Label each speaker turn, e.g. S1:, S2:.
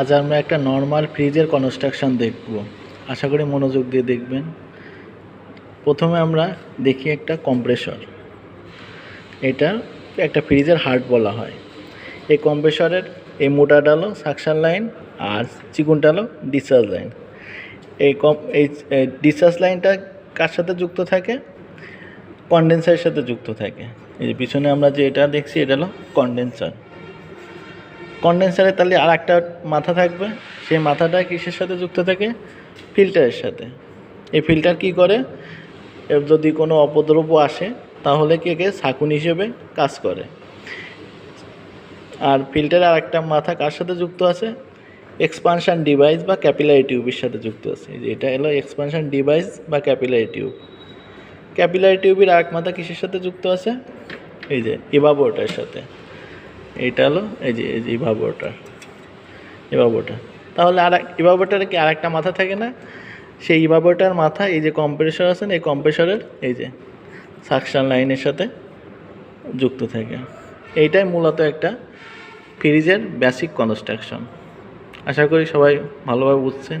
S1: আজ আমরা একটা নর্মাল ফ্রিজের কনস্ট্রাকশন দেখব। আশা করি মনোযোগ দিয়ে দেখবেন। প্রথমে আমরা দেখি একটা কম্প্রেসর এটা একটা ফ্রিজের হার্ট বলা হয়। এই কম্প্রেসরের এই মোটাটা হলো সাকশন লাইন আর চিকুনটা হলো ডিসচার্জ লাইন এই কম এই ডিসচার্জ লাইনটা কার সাথে যুক্ত থাকে? কন্ডেন্সারের সাথে যুক্ত থাকে। এই যে পিছনে আমরা যে এটা দেখছি, এটা হলো কন্ডেন্সার কন্ডেন্সারে তাহলে আর একটা মাথা থাকবে। সেই মাথাটা কিসের সাথে যুক্ত থাকে? ফিল্টারের সাথে। এই ফিল্টার কি করে? যদি কোনো অপদ্রব্য আসে, তাহলে কি একে ছাকুন হিসেবে কাজ করে। আর ফিল্টারে আর একটা মাথা কার সাথে যুক্ত আছে? এক্সপানশন ডিভাইস বা ক্যাপিলারি টিউবের সাথে যুক্ত আছে। এটা হলো এক্সপানশন ডিভাইস বা ক্যাপিলারি টিউব ক্যাপিলারি টিউবের আরেক মাথা কিসের সাথে যুক্ত আছে? এই যে ইভাবোটার সাথে। এইটা হলো এই যে এই যে ইভাবোটার ইভাবোটার তাহলে আর ইভাবোটারে কি আরেকটা মাথা থাকে না? সেই ইভাবোটার মাথা, এই যে কম্প্রেসর আছে না, এই কম্প্রেসরের, এই যে সাকশন লাইনের সাথে যুক্ত থাকে। এইটাই মূলত একটা ফ্রিজের বেসিক কনস্ট্রাকশন আশা করি সবাই ভালোভাবে বুঝছেন।